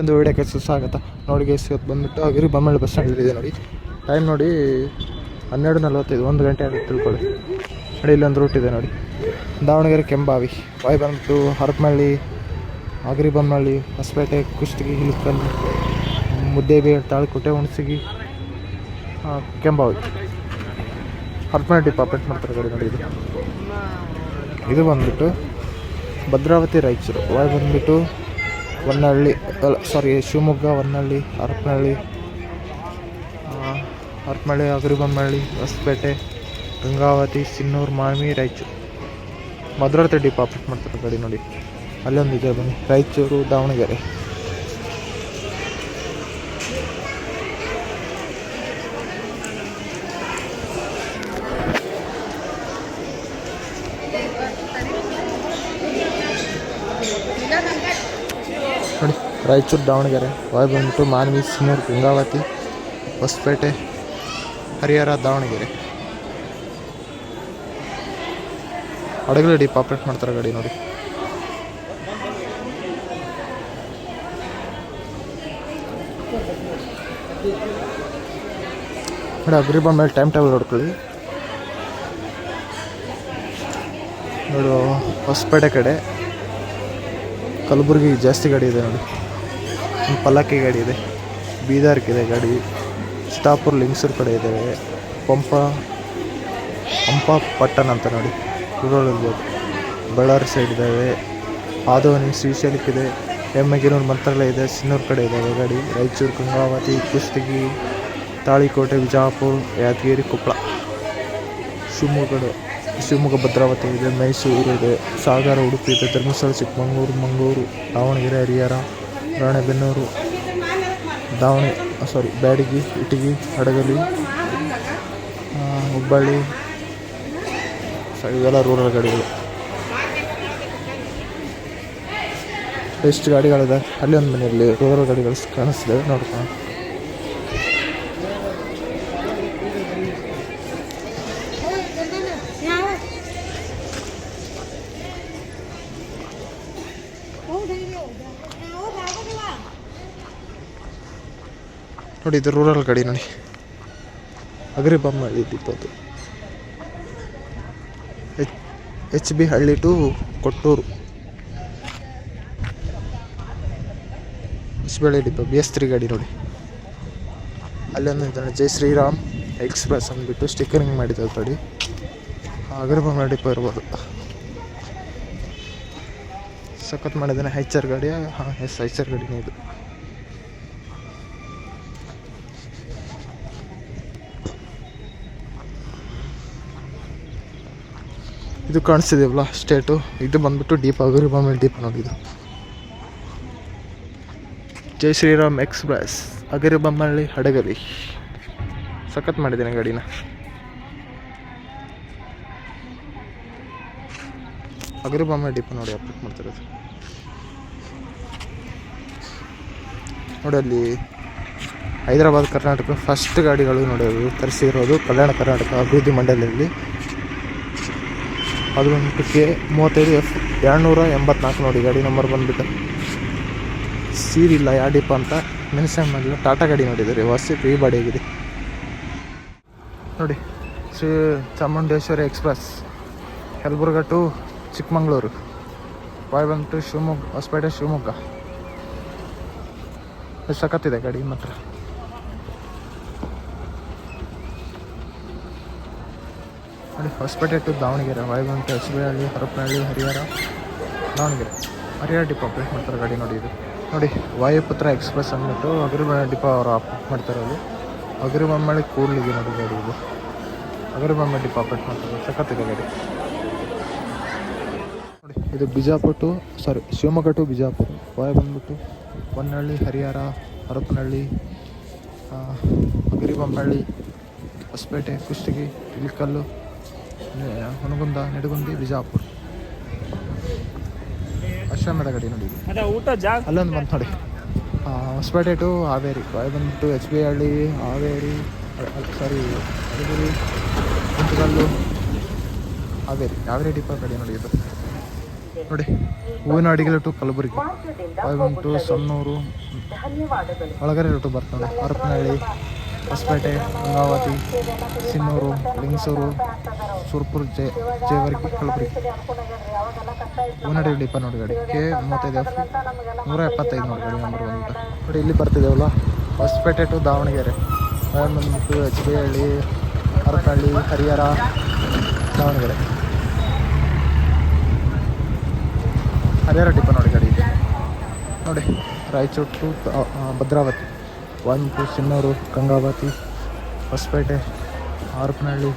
ಒಂದು ವಿಡಿಯೋಕ್ಕೆ ಆಗುತ್ತೆ ನೋಡಿ ಗೇಸ್ ಇವತ್ತು ಬಂದ್ಬಿಟ್ಟು ಅಗಿರಿ ಬೊಮ್ಮಳ್ಳಿ ಬಸ್ ಸ್ಟ್ಯಾಂಡ್ ಇದೆ ನೋಡಿ. ಟೈಮ್ ನೋಡಿ ಹನ್ನೆರಡು ನಲ್ವತ್ತೈದು, ಒಂದು ಗಂಟೆ ಆಗುತ್ತೆ ತಿಳ್ಕೊಳ್ಳಿ. ನೋಡಿ, ಇಲ್ಲೊಂದು ರೂಟ್ ಇದೆ ನೋಡಿ. ದಾವಣಗೆರೆ, ಕೆಂಬಾವಿ. ವಾಯ್ ಬಂದ್ಬಿಟ್ಟು ಹರಪನಹಳ್ಳಿ ಆಗಿರಿ ಬೊಮ್ಮಳ್ಳಿ ಹೊಸಪೇಟೆ, ಕುಷ್ಟಗಿ ಹಿಲ್ಕಲ್ ಮುದ್ದೇಬಿ ತಾಳ್ಕೋಟೆ, ಹುಣಸಗಿ ಕೆಂಬಾವಿ. ಹರಪನಹಳ್ಳಿ ಡಿಪಾರ್ಟ್ಮೆಂಟ್ ಮಾಡ್ತಾರೆ ಕಡೆ ನೋಡಿ ಇದು. ಇದು ಬಂದ್ಬಿಟ್ಟು ಭದ್ರಾವತಿ ರಾಯಚೂರು. ವಾಯ್ ಬಂದ್ಬಿಟ್ಟು ಹೊನ್ನಳ್ಳಿ, ಅಲ್ಲ ಸಾರಿ ಶಿವಮೊಗ್ಗ, ಹೊನ್ನಳ್ಳಿ, ಹರಪನಹಳ್ಳಿ ಹರಪನಹಳ್ಳಿ ಅಗ್ರಿಬೊಮ್ಮಹಳ್ಳಿ ಹೊಸಪೇಟೆ, ಗಂಗಾವತಿ, ಸಿನ್ನೂರು ಮಾಮಿ ರಾಯಚೂರು. ಮಧುರ ತಡ್ಡಿ ಪಾಪಟ್ ಮಾಡ್ತಾರೆ ಗಾಡಿ ನೋಡಿ. ಅಲ್ಲೊಂದು ಇದೆ ಬನ್ನಿ. ರಾಯಚೂರು ದಾವಣಗೆರೆ ನೋಡಿ ರಾಯಚೂರು, ದಾವಣಗೆರೆ ವಾಯ್ ಬಂದ್ಬಿಟ್ಟು ಮಾನ್ವಿ ಸಿನ್ನೂರು ಗಂಗಾವತಿ, ಹೊಸಪೇಟೆ, ಹರಿಹರ, ದಾವಣಗೆರೆ. ಹಡಗಲಿ ಆಪ್ರೇಟ್ ಮಾಡ್ತಾರೆ ಗಾಡಿ ನೋಡಿ. ನೋಡಿ ಅಗ್ರಿ ಬಂದ ಮೇಲೆ ಟೈಮ್ ಟೇಬಲ್ ನೋಡ್ಕೊಳ್ಳಿ. ನೋಡು, ಹೊಸಪೇಟೆ ಕಡೆ ಕಲಬುರ್ಗಿ ಜಾಸ್ತಿ ಗಾಡಿ ಇದೆ ನೋಡಿ. ಪಲ್ಲಕ್ಕಿ ಗಾಡಿ ಇದೆ. ಬೀದರ್ಗಿದೆ ಗಾಡಿ. ಚಿತ್ತಾಪುರ, ಲಿಂಗಸೂರು ಕಡೆ ಇದ್ದಾವೆ ಪಂಪ ಪಂಪ ಪಟ್ಟಣ ಅಂತ ನೋಡಿ. ರೂರಲ್ ಬಳ್ಳಾರಿ ಸೈಡ್ ಇದ್ದಾವೆ. ಆದವನಿ ಶ್ರೀಶೈಲಕ್ಕಿದೆ. ಹೆಮ್ಮೆಗಿನೂರು ಮಂತ್ರಾಲಯ ಇದೆ. ಸಿನ್ನೂರು ಕಡೆ ಇದ್ದಾವೆ ಗಾಡಿ. ರಾಯಚೂರು, ಗಂಗಾವತಿ ಕುಷ್ಟಗಿ ತಾಳಿಕೋಟೆ, ವಿಜಾಪುರ, ಯಾದಗಿರಿ ಕೊಪ್ಪಳ ಶಿವಮೊಗ್ಗ ಶಿವಮೊಗ್ಗ, ಭದ್ರಾವತಿ ಇದೆ. ಮೈಸೂರು ಇದೆ. ಸಾಗರ, ಉಡುಪಿ ಇದೆ. ಧರ್ಮಸ್ಥಳ, ಚಿಕ್ಕಮಂಗ್ಳೂರು, ಮಂಗಳೂರು, ದಾವಣಗೆರೆ, ಹರಿಹರ. ರಾಣೆಬೆನ್ನೂರು, ದಾವಣಿ ಸಾರಿ ಬ್ಯಾಡಗಿ, ಇಟಗಿ, ಹಡಗಲಿ ಹುಬ್ಬಳ್ಳಿ ಇವೆಲ್ಲ ರೂರಲ್ ಗಾಡಿಗಳು. ಎಷ್ಟು ಗಾಡಿಗಳಿದೆ. ಅಲ್ಲಿ ಒಂದು ಮನೆಯಲ್ಲಿ ರೂರಲ್ ಗಾಡಿಗಳು ಕಾಣಿಸ್ತಿದೆ. ನೋಡ್ಕೊಂಡು ನೋಡಿ, ಇದು ರೂರಲ್ ಗಾಡಿ ನೋಡಿ. Agri Bommalli ಡಿಪೋದು H H B Halli to Kottur. Hosaballi depot B S three ಗಾಡಿ ನೋಡಿ. ಅಲ್ಲೊಂದು ಇದ್ದಾನೆ ಜೈ ಶ್ರೀರಾಮ್ ಎಕ್ಸ್ಪ್ರೆಸ್ ಅಂದ್ಬಿಟ್ಟು ಸ್ಟಿಕ್ಕರಿಂಗ್ ಮಾಡಿದ್ದಾರೆ ನೋಡಿ. ಅಗ್ರಿ ಬೊಮ್ಮಳ್ಳಿ ಡಿಪೋ ಇರ್ಬೋದು. ಸಖತ್ ಮಾಡಿದ್ದಾನೆ ಹೈಚರ್ ಗಾಡಿ. ಹಾಂ, ಎಸ್ ಹೈಚರ್ ಗಾಡಿನೇ ಇದು. ಇದು ಕಾಣಿಸ್ತಿದೆಯಲ್ಲ, ಸ್ಟೇಟು. ಇದು ಬಂದ್ಬಿಟ್ಟು ಡೀಪ್ ಆಗೋರು ಮೇಲೆ ಡೀಪ್ ನೋಡಿ ಇದು ಜೈ ಶ್ರೀರಾಮ್ ಎಕ್ಸ್ಪ್ರೆಸ್ ಅಗರಿ ಬಮ್ಮಳ್ಳಿ ಹಡಗಲಿ. ಸಖತ್ ಮಾಡಿದ್ದೀನಿ ಗಾಡಿನ. ಅಗರಿ ಬೊಮ್ಮೆ ಡೀಪ್ ನೋಡಿ ಅಪ್ಡೇಟ್ ಮಾಡ್ತಿರೋದು. ನೋಡಿ ಅಲ್ಲಿ ಹೈದರಾಬಾದ್, ಕರ್ನಾಟಕ ಫಸ್ಟ್ ಗಾಡಿಗಳು ನೋಡಿ ತರಿಸಿರೋದು ಕಲ್ಯಾಣ ಕರ್ನಾಟಕ ಅಭಿವೃದ್ಧಿ ಮಂಡಳಿಯಲ್ಲಿ. ಬಂದ್ಬಿಟ್ಟು ಕೆ ಮೂವತ್ತೈದು ಎಫ್, ಎರಡುನೂರ ಎಂಬತ್ನಾಲ್ಕು ನೋಡಿ, ಗಾಡಿ ನಂಬರ್ ಬಂದ್ಬಿಟ್ಟು. ಸೀರಿಲ್ಲ ಯಾಡಿಪ್ಪ ಅಂತ ಮೆನ್ಷನ್ ಮಾಡಿಲ್ಲ. ಟಾಟಾ ಗಾಡಿ ನೋಡಿದ್ದಾರೆ ಹೊಸ ಫ್ರೀ ಬಾಡಿ ಆಗಿದೆ. ನೋಡಿ, Shri Chamundeshwari express, Yelburga to Chikmagalur via ಬಂದ್ಬಿಟ್ಟು ಶಿವಮೊಗ್ಗ, ಹೊಸಪೇಟೆ, ಶಿವಮೊಗ್ಗ. ಸಖತ್ತಿದೆ ಗಾಡಿ ಮಾತ್ರ. ನೋಡಿ ಹೊಸಪೇಟೆ ಟು ದಾವಣಗೆರೆ. ವಾಯುವಂತ ಹಳ್ಳಿ ಹರಪನಹಳ್ಳಿ, ಹರಿಹರ, ದಾವಣಗೆರೆ. ಹರಿಹರ ಡಿಪೋ ಅಪ್ಡೇಟ್ ಮಾಡ್ತಾರೆ ಗಾಡಿ ನೋಡಿ ಇದು. ನೋಡಿ, ವಾಯುಪುತ್ರ ಎಕ್ಸ್ಪ್ರೆಸ್ ಅಂದ್ಬಿಟ್ಟು ಅಗರಿಬ ಡಿಪೋ ಅವರು ಅಪ್ಡೇಟ್ ಮಾಡ್ತಾರೆ ಅದು ಅಗರಿಬೊಮ್ಮಳ್ಳಿ ಕೂಡ್ಲಿಗೆ ನೋಡಿ ಗಾಡಿ ಇದು. ಅಗರಿಬೊಮ್ಮೆ ಡಿಪೋ ಅಪ್ಡೇಟ್ ಮಾಡ್ತಾರೆ. ಸಖತ್ತಿದೆ ಗಾಡಿ. ನೋಡಿ, ಇದು Bijapur to sorry Shivamogga to Bijapur. Via ಬಂದ್ಬಿಟ್ಟು ಹೊನ್ನಹಳ್ಳಿ ಹರಿಹರ, ಹರಪನಹಳ್ಳಿ ಅಗರಿಬೊಮ್ಮಳ್ಳಿ ಹೊಸಪೇಟೆ ಕುಷ್ಟಗಿ ಇಲ್ಕಲ್ಲು ನೆ- ಹುನಗುಂದ ನೆಡಗುಂದಿ ಬಿಜಾಪುರ. ಆಶ್ರಮದ ಗಡಿ ನೋಡಿ. ಊಟ ಅಲ್ಲೊಂದು ಬಂತು ನೋಡಿ. ಹೊಸಪೇಟೆ ಟು ಹಾವೇರಿ. ಬಂದ್ಬಿಟ್ಟು H B Halli Haveri sorry ಅಡಗುರಿ ಕುಂತಗಲ್ಲು ಹಾವೇರಿ. ಹಾವೇರಿ ಡಿಪೋ ಗಾಡಿ ನೋಡಿ ಇದು. ನೋಡಿ Huvina Hadagali to Kalaburagi. Five one two Sannur ಒಳಗರೆ to ಬರ್ತಾನೆ ಹರಪನಹಳ್ಳಿ ಹೊಸಪೇಟೆ ಗಂಗಾವತಿ ಸಿನ್ನೂರು, ಲಿಂಗಸೂರು, ಸುರ್ಪುರ್, ಜೆ ಜೇವರ್ಗಿ ಕಲಬುರಗಿ ಹೂವಿನಡಿ ಡಿಪ ನೋಡಿ ಗಾಡಿ. ಕೆ ಮೂವತ್ತೈದು ಎಫ್ ನೂರ ಎಪ್ಪತ್ತೈದು ನೋಡಿ ಗಾಡಿ ನಂಬರ್ ಒಂದು. ನೋಡಿ, ಇಲ್ಲಿ ಬರ್ತಿದ್ದೇವಲ್ಲ ಹೊಸಪೇಟೆ ಟು ದಾವಣಗೆರೆ. ಬಂದ್ಬಿಟ್ಟು ಎಚ್ ಬಿ ಹಳ್ಳಿ ಹರಪಳ್ಳಿ ಹರಿಹರ, ದಾವಣಗೆರೆ. ಹರಿಹರ ಡಿಪ ನೋಡಿ ಗಾಡಿ. ನೋಡಿ, ರಾಯಚೂರು ಟು ಭದ್ರಾವತಿ. ಒಂದು ಸಿನ್ನೂರು ಗಂಗಾವತಿ ಹೊಸಪೇಟೆ ಹರಪನಹಳ್ಳಿ